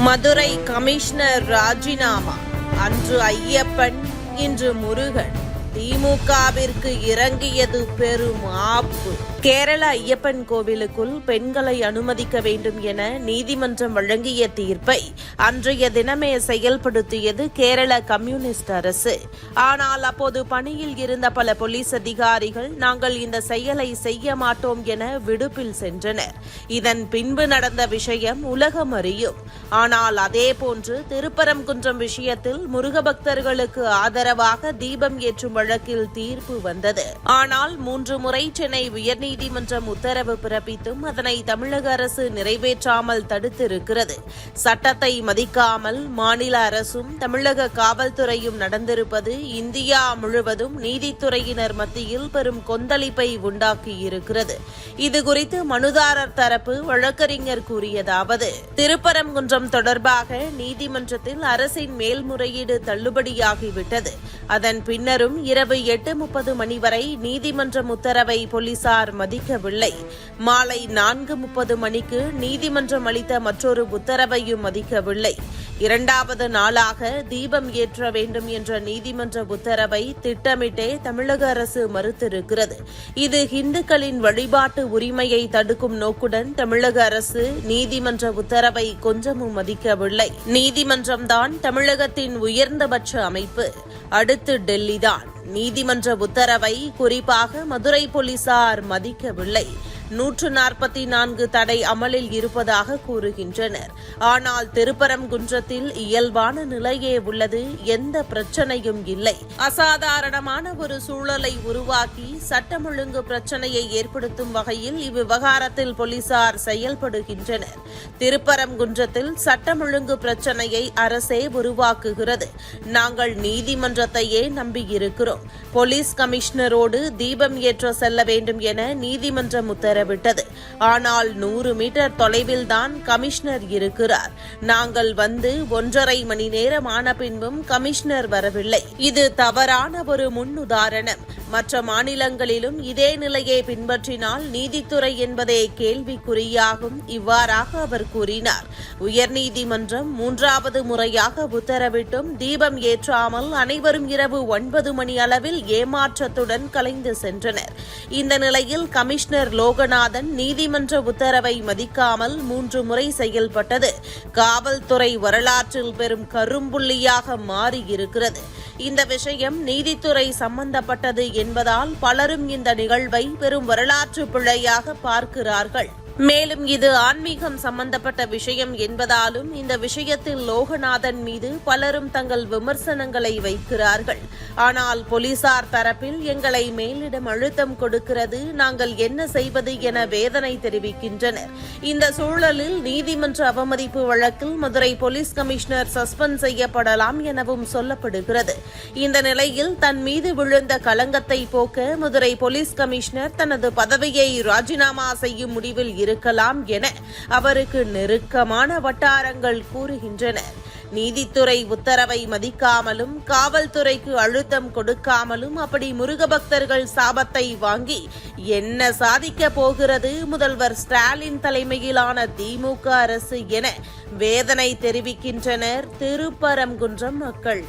Madurai commissioner ராஜினாமா. அன்று ஐயப்பன் இன்று முருகன். திமுகவிற்கு இறங்கியது பெரும் ஆப்பு. கேரள ஐயப்பன் கோவிலுக்குள் பெண்களை அனுமதிக்க வேண்டும் என நீதிமன்றம் வழங்கிய தீர்ப்பை அன்றைய தினமே செயல்படுத்தியது கேரள கம்யூனிஸ்ட் அரசு. ஆனால் அப்போது பணியில் இருந்த பல போலீஸ் அதிகாரிகள் நாங்கள் இந்த செயலை செய்ய மாட்டோம் என விடுப்பில் சென்றனர். இதன் பின்பு நடந்த விஷயம் உலகம் அறியும். ஆனால் அதேபோன்று திருப்பரங்குன்றம் விஷயத்தில் முருக பக்தர்களுக்கு ஆதரவாக தீபம் ஏற்றும் வழக்கில் தீர்ப்பு வந்தது. ஆனால் மூன்று முறை சென்னை உயர்நீதிமன்றம் உத்தரவு பிறப்பித்தும் அதனை தமிழக அரசு நிறைவேற்றாமல் தடுத்திருக்கிறது. சட்டத்தை மதிக்காமல் மாநில அரசும் தமிழக காவல்துறையும் நடந்திருப்பது இந்தியா முழுவதும் நீதித்துறையினர் மத்தியில் பெரும் கொந்தளிப்பை உண்டாக்கியிருக்கிறது. இதுகுறித்து மனுதாரர் தரப்பு வழக்கறிஞர் கூறியதாவது திருப்பரங்குன்றம் தொடர்பாக நீதிமன்றத்தில் அரசின் மேல்முறையீடு தள்ளுபடியாகிவிட்டது. அதன் பின்னரும் இரவு எட்டு முப்பது மணி வரை நீதிமன்றம் உத்தரவை போலீசார் மதிக்கவில்லை. மாலை நான்கு முப்பது மணிக்கு நீதிமன்றம் அளித்த மற்றொரு உத்தரவையும் மதிக்கவில்லை. இரண்டாவது நாளாக தீபம் ஏற்ற வேண்டும் என்ற நீதிமன்ற உத்தரவை திட்டமிட்டே தமிழக அரசு மறுத்திருக்கிறது. இது இந்துக்களின் வழிபாட்டு உரிமையை தடுக்கும் நோக்குடன் தமிழக அரசு நீதிமன்ற உத்தரவை கொஞ்சமும் மதிக்கவில்லை. நீதிமன்றம்தான் தமிழகத்தின் உயர்ந்தபட்ச அமைப்பு. அடுத்து டெல்லிதான். நீதிமன்ற உத்தரவை குறிப்பாக மதுரை போலீசார் மதிக்கவில்லை. நூற்று நாற்பத்தி நான்கு தடை அமலில் இருப்பதாக கூறுகின்றனர். ஆனால் திருப்பரங்குன்றத்தில் இயல்பான நிலையே உள்ளது. எந்த பிரச்சனையும் இல்லை. அசாதாரணமான ஒரு சூழலை உருவாக்கி சட்டம் ஒழுங்கு பிரச்சனையை ஏற்படுத்தும் வகையில் இவ்விவகாரத்தில் போலீசார் செயல்படுகின்றனர். திருப்பரங்குன்றத்தில் சட்டம் ஒழுங்கு பிரச்சனையை அரசே உருவாக்குகிறது. நாங்கள் நீதிமன்றத்தையே நம்பியிருக்கிறோம். போலீஸ் கமிஷனரோடு தீபம் ஏற்ற செல்ல வேண்டும் என நீதிமன்றம் உத்தரவிட்டது ஆனால் நூறு மீட்டர் தொலைவில் தான் கமிஷனர் இருக்கிறார். நாங்கள் வந்து ஒன்றரை மணி நேரம் ஆன பின்பும் கமிஷனர் வரவில்லை. இது தவறான ஒரு முன்னுதாரணம். மற்ற மாநிலங்களிலும் இதே நிலையை பின்பற்றினால் நீதித்துறை என்பதே கேள்விக்குறியாகும். இவ்வாறாக அவர் கூறினார். உயர்நீதிமன்றம் மூன்றாவது முறையாக உத்தரவிட்டும். தீபம் ஏற்றாமல் அனைவரும் இரவு ஒன்பது மணி அளவில் ஏமாற்றத்துடன் கலைந்து சென்றனர். இந்த நிலையில் கமிஷனர் லோகநாதன் நீதிமன்ற உத்தரவை மதிக்காமல் மூன்று முறை செயல்பட்டது. காவல்துறை வரலாற்றில் பெரும் கரும்புள்ளியாக மாறியிருக்கிறது. இந்த விஷயம் நீதித்துறை சம்பந்தப்பட்டது என்பதால் பலரும் இந்த நிகழ்வை பெரும் வரலாற்று பிழையாக பார்க்கிறார்கள். மேலும் இது ஆன்மீகம் சம்பந்தப்பட்ட விஷயம் என்பதாலும் இந்த விஷயத்தில் லோகநாதன் மீது பலரும் தங்கள் விமர்சனங்களை வைக்கிறார்கள். ஆனால் போலீசார் தரப்பில் எங்களை மேலிடம் அழுத்தம் கொடுக்கிறது. நாங்கள் என்ன செய்வது என வேதனை தெரிவிக்கின்றனர். இந்த சூழலில் நீதிமன்ற அவமதிப்பு வழக்கில் மதுரை போலீஸ் கமிஷனர் சஸ்பெண்ட் செய்யப்படலாம் எனவும் சொல்லப்படுகிறது. இந்த நிலையில் தன் மீது விழுந்த களங்கத்தை போக்க மதுரை போலீஸ் கமிஷனர் தனது பதவியை ராஜினாமா செய்யும் முடிவில் இரு இருக்கலாம் என அவருக்கு நெருக்கமான வட்டாரங்கள் கூறுகின்றன. நீதித்துறை உத்தரவை மதிக்காமலும் காவல்துறைக்கு அழுத்தம் கொடுக்காமலும் அப்படி முருகபக்தர்கள் சாபத்தை வாங்கி என்ன சாதிக்க போகிறது? முதல்வர் ஸ்டாலின் தலைமையிலான திமுக அரசு என வேதனை தெரிவிக்கின்றனர் திருப்பரங்குன்றம் மக்கள்.